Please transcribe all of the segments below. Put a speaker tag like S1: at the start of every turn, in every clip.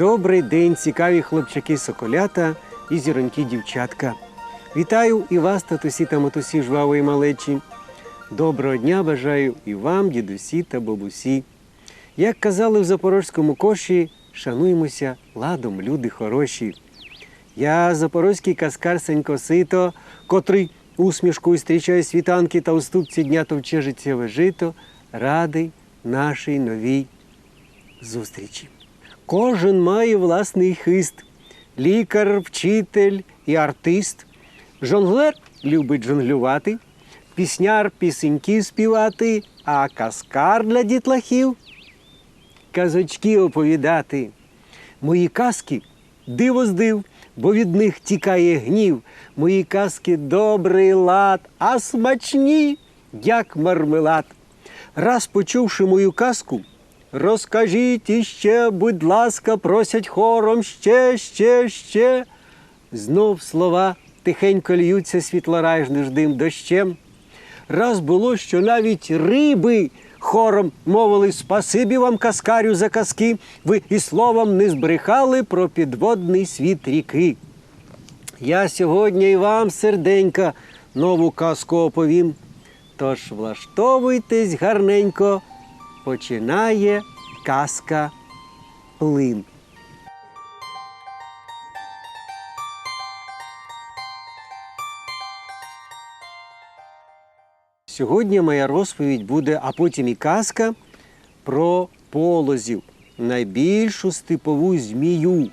S1: Добрий день, цікаві хлопчаки соколята і зіронькі дівчатка. Вітаю і вас, татусі та матусі жвавої малечі. Доброго дня бажаю і вам, дідусі та бабусі. Як казали в запорозькому коші, шануймося ладом, люди хороші. Я запорозький каскар Сенько Сито, котрий усмішкою зустрічає світанки та уступці дня товче життєве жито, радий нашій новій зустрічі. Кожен має власний хист. Лікар, вчитель і артист. Жонглер любить жонглювати, пісняр пісеньки співати, а каскар для дітлахів казочки оповідати. Мої казки диво здив, бо від них тікає гнів. Мої казки добрий лад, а смачні, як мармелад. Раз почувши мою казку, розкажіть іще, будь ласка, просять хором ще, ще, ще. Знов слова тихенько льються світлоражним дощем. Раз було, що навіть риби хором мовили спасибі вам, каскарю, за казки, ви і словом не збрехали про підводний світ ріки. Я сьогодні і вам, серденька, нову казку оповім. Тож влаштовуйтесь гарненько, починає казка плин. Сьогодні моя розповідь буде, а потім і казка про полозів, найбільшу степову змію.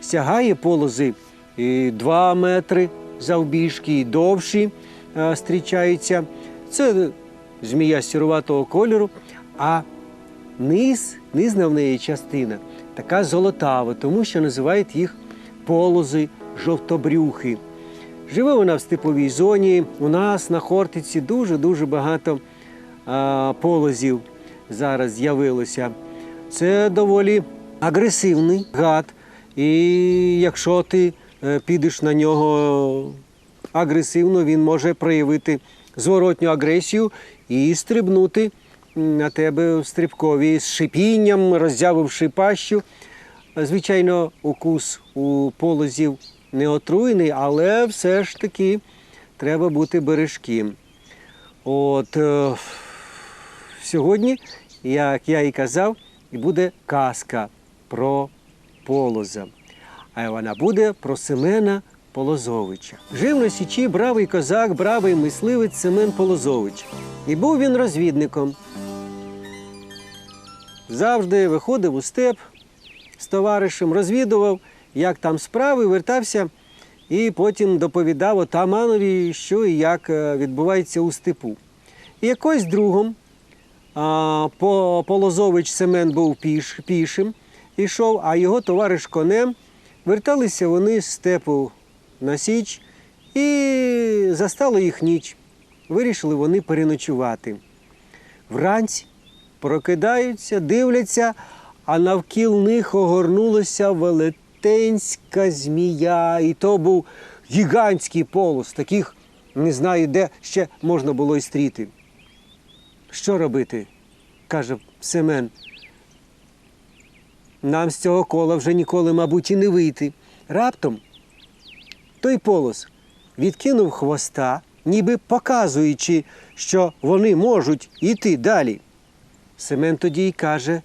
S1: Сягає полози і 2 метри завбільшки, і довші е, зустрічаються. Це змія сіруватого кольору, а низ, низна в неї частина така золотава, тому що називають їх полози жовтобрюхи. Живе вона в степовій зоні. У нас на Хортиці дуже-дуже багато а, полозів зараз з'явилося. Це доволі агресивний гад. І якщо ти е, підеш на нього агресивно, він може проявити зворотню агресію і стрибнути на тебе стрибкові з шипінням, роззявивши пащу. Звичайно, укус у полозів не отруйний, але все ж таки треба бути бережким. От е, сьогодні, як я і казав, буде казка про полоза. А вона буде про Семена Полозовича. Жив на Січі бравий козак, бравий мисливець Семен Полозович. І був він розвідником. Завжди виходив у степ з товаришем, розвідував, як там справи, вертався і потім доповідав отаманові, що і як е, відбувається у степу. І якось другом а, По- Полозович Семен був піш, пішим, ішов, а його товариш конем. Верталися вони з степу на Січ і застало їх ніч. Вирішили вони переночувати. Вранці прокидаються, дивляться, а навкіл них огорнулася велетенська змія. І то був гігантський полос. Таких не знаю, де ще можна було й стріти. Що робити? каже Семен. Нам з цього кола вже ніколи, мабуть, і не вийти. Раптом той полос відкинув хвоста, ніби показуючи, що вони можуть іти далі. Семен тоді й каже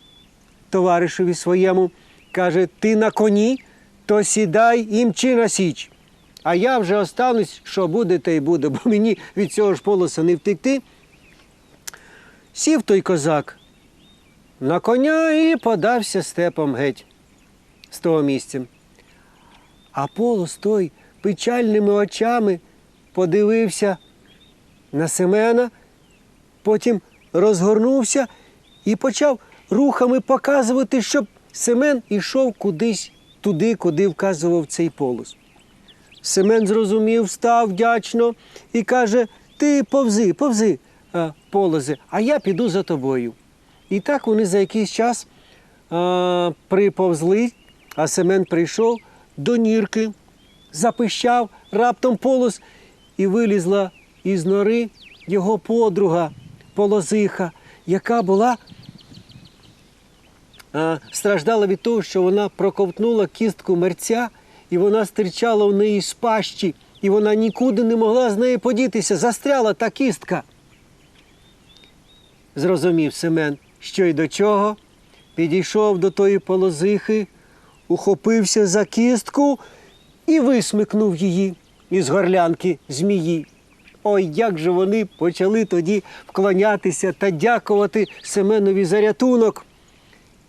S1: товаришеві своєму, каже, ти на коні, то сідай і мчи на січ. А я вже останусь, що буде, те й буде, бо мені від цього ж полоса не втекти. Сів той козак на коня і подався степом геть з того місця. А полос той печальними очами подивився на Семена, потім розгорнувся і почав рухами показувати, щоб Семен ішов кудись туди, куди вказував цей полос. Семен зрозумів, став вдячно і каже: Ти повзи, повзи, е, полозе, а я піду за тобою. І так вони за якийсь час а, приповзли, а Семен прийшов до нірки, запищав раптом полос і вилізла із нори його подруга, полозиха, яка була е, страждала від того, що вона проковтнула кістку мерця, і вона стирчала у неї з пащі, і вона нікуди не могла з неї подітися. Застряла та кістка. Зрозумів Семен, що й до чого, підійшов до тої полозихи, ухопився за кістку і висмикнув її із горлянки змії. Ой, як же вони почали тоді вклонятися та дякувати Семенові за рятунок.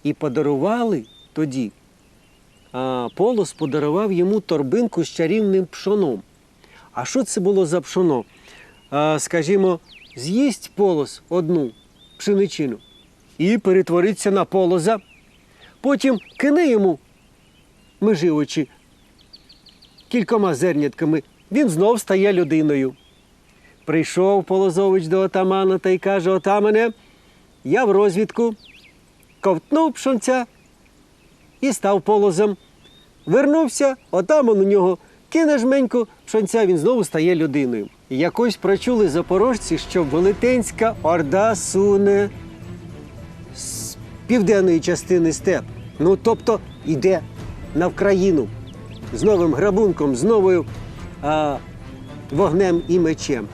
S1: І подарували тоді. А Полос подарував йому торбинку з чарівним пшоном. А що це було за пшоно? А, скажімо, з'їсть полос одну пшеничину і перетвориться на полоза. Потім кине йому межи очі кількома зернятками, він знов стає людиною. Прийшов Полозович до отамана та й каже: Отамане, я в розвідку, ковтнув пшонця і став полозом. Вернувся, отаман у нього кине жменьку пшонця, він знову стає людиною. І якось прочули запорожці, що велетенська орда суне з південної частини степ. Ну, тобто йде на Вкраїну з новим грабунком, з новою а, вогнем і мечем.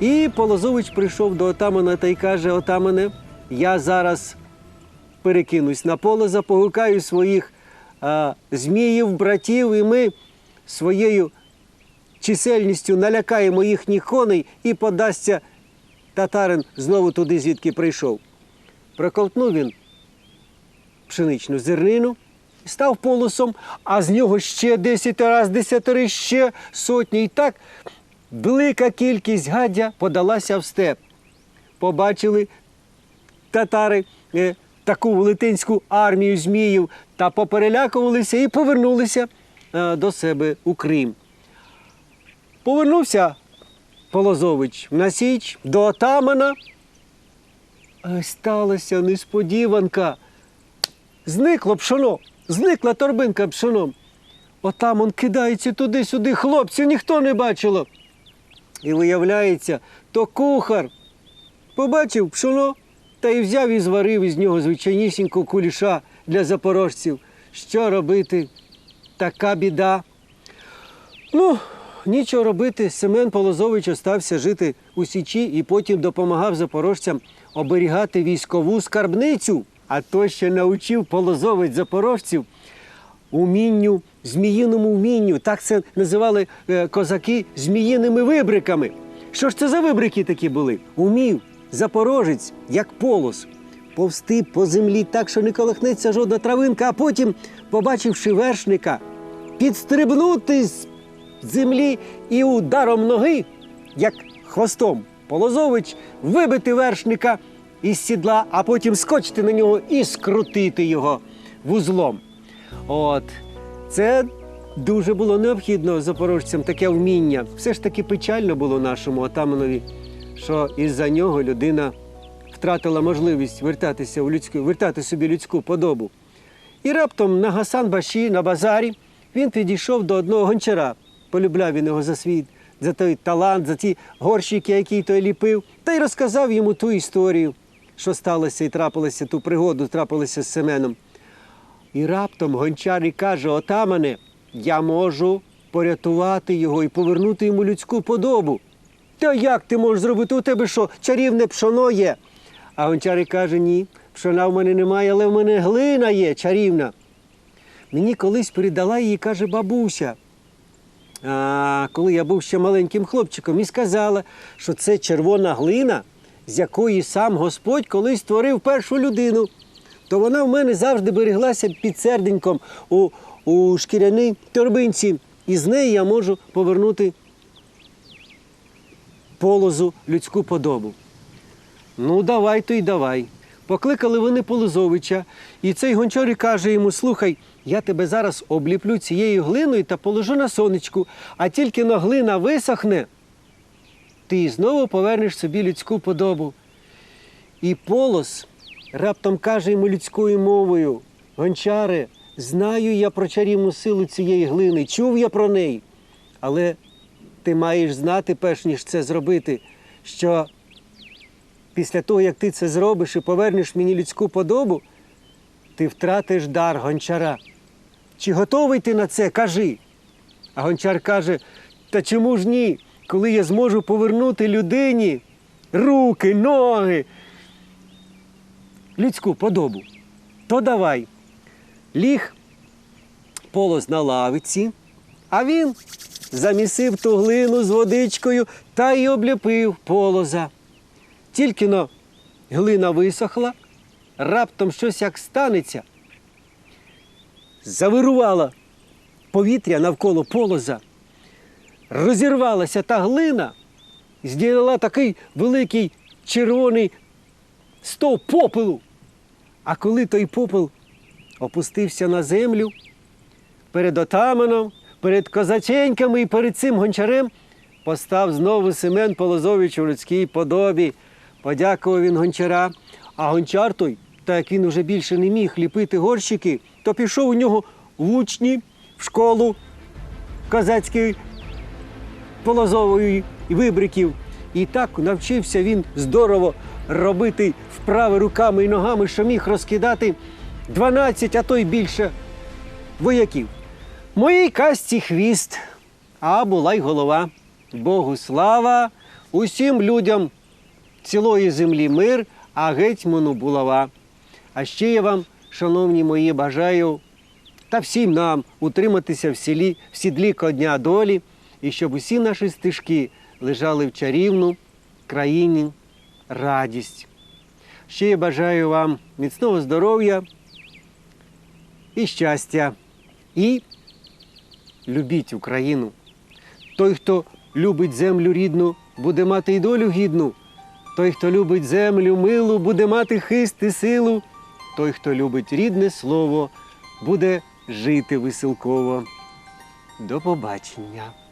S1: І Полозович прийшов до отамана та й каже: Отамане, я зараз перекинусь на полоза, погукаю своїх а, зміїв, братів, і ми своєю чисельністю налякаємо їхніх коней і подасться татарин знову туди, звідки прийшов. Проковтнув він пшеничну зернину, став полосом, а з нього ще 10 раз, десятори, ще сотні. І так велика кількість гаддя подалася в степ. Побачили татари е, таку велетенську армію зміїв та поперелякувалися і повернулися е, до себе у Крим. Повернувся Полозович на Січ до отамана. А сталася несподіванка. Зникло пшоно, зникла торбинка пшоном. Отаман кидається туди-сюди, хлопців ніхто не бачило. І виявляється, то кухар побачив пшоно та й взяв і зварив із нього звичайнісіньку куліша для запорожців. Що робити? Така біда. Ну, нічого робити. Семен Полозович остався жити у Січі і потім допомагав запорожцям оберігати військову скарбницю. А то ще навчив Полозович запорожців умінню, зміїному вмінню. Так це називали е, козаки зміїними вибриками. Що ж це за вибрики такі були? Умів запорожець, як полос, повсти по землі так, що не колихнеться жодна травинка, а потім, побачивши вершника, підстрибнути з землі і ударом ноги, як хвостом, Полозович, вибити вершника із сідла, а потім скочити на нього і скрутити його вузлом. От це дуже було необхідно запорожцям таке вміння. Все ж таки печально було нашому отаманові, що із-за нього людина втратила можливість вертатися у людську, вертати собі людську подобу. І раптом на Гасан Баші на базарі він підійшов до одного гончара. Полюбляв він його за свій за той талант, за ті горщики, які той ліпив, та й розказав йому ту історію, що сталося і трапилося, ту пригоду трапилося з Семеном. І раптом гончар і каже: Отамане, я можу порятувати його і повернути йому людську подобу. Та як ти можеш зробити? У тебе що, чарівне пшоно є? А гончар і каже: ні, пшона в мене немає, але в мене глина є чарівна. Мені колись передала її, каже бабуся. А, коли я був ще маленьким хлопчиком, і сказала, що це червона глина, з якої сам Господь колись створив першу людину. То вона в мене завжди береглася під серденьком у, у шкіряній торбинці. І з неї я можу повернути полозу людську подобу. Ну, давай то й давай. Покликали вони Полозовича, і цей гончар каже йому: слухай, я тебе зараз обліплю цією глиною та положу на сонечку, а тільки но глина висохне, ти знову повернеш собі людську подобу. І полос раптом каже йому людською мовою: Гончаре, знаю я про чарівну силу цієї глини, чув я про неї. Але ти маєш знати, перш ніж це зробити, що після того, як ти це зробиш і повернеш мені людську подобу, ти втратиш дар гончара. Чи готовий ти на це? Кажи. А гончар каже: Та чому ж ні, коли я зможу повернути людині руки, ноги, людську подобу? То давай. Ліг полос на лавиці, а він замісив ту глину з водичкою та й обліпив полоза. Тільки но глина висохла, раптом щось як станеться. Завирувало повітря навколо полоза, розірвалася та глина, здійняла такий великий червоний стовп попелу. А коли той попел опустився на землю, перед отаманом, перед козаченьками і перед цим гончарем постав знову Семен Полозович у людській подобі. Подякував він гончара, а гончар той, так як він уже більше не міг ліпити горщики, то пішов у нього в учні в школу козацької полозової вибриків. І так навчився він здорово робити вправи руками і ногами, що міг розкидати 12, а то й більше вояків. Моїй казці хвіст, а була й голова. Богу слава, усім людям цілої землі мир, а гетьману булава. А ще я вам, шановні мої, бажаю та всім нам утриматися в селі в сідлі дня долі, і щоб усі наші стежки лежали в чарівну країні радість. Ще я бажаю вам міцного здоров'я і щастя. І любіть Україну. Той, хто любить землю рідну, буде мати й долю гідну. Той, хто любить землю милу, буде мати хист і силу. Той, хто любить рідне слово, буде жити веселково. До побачення.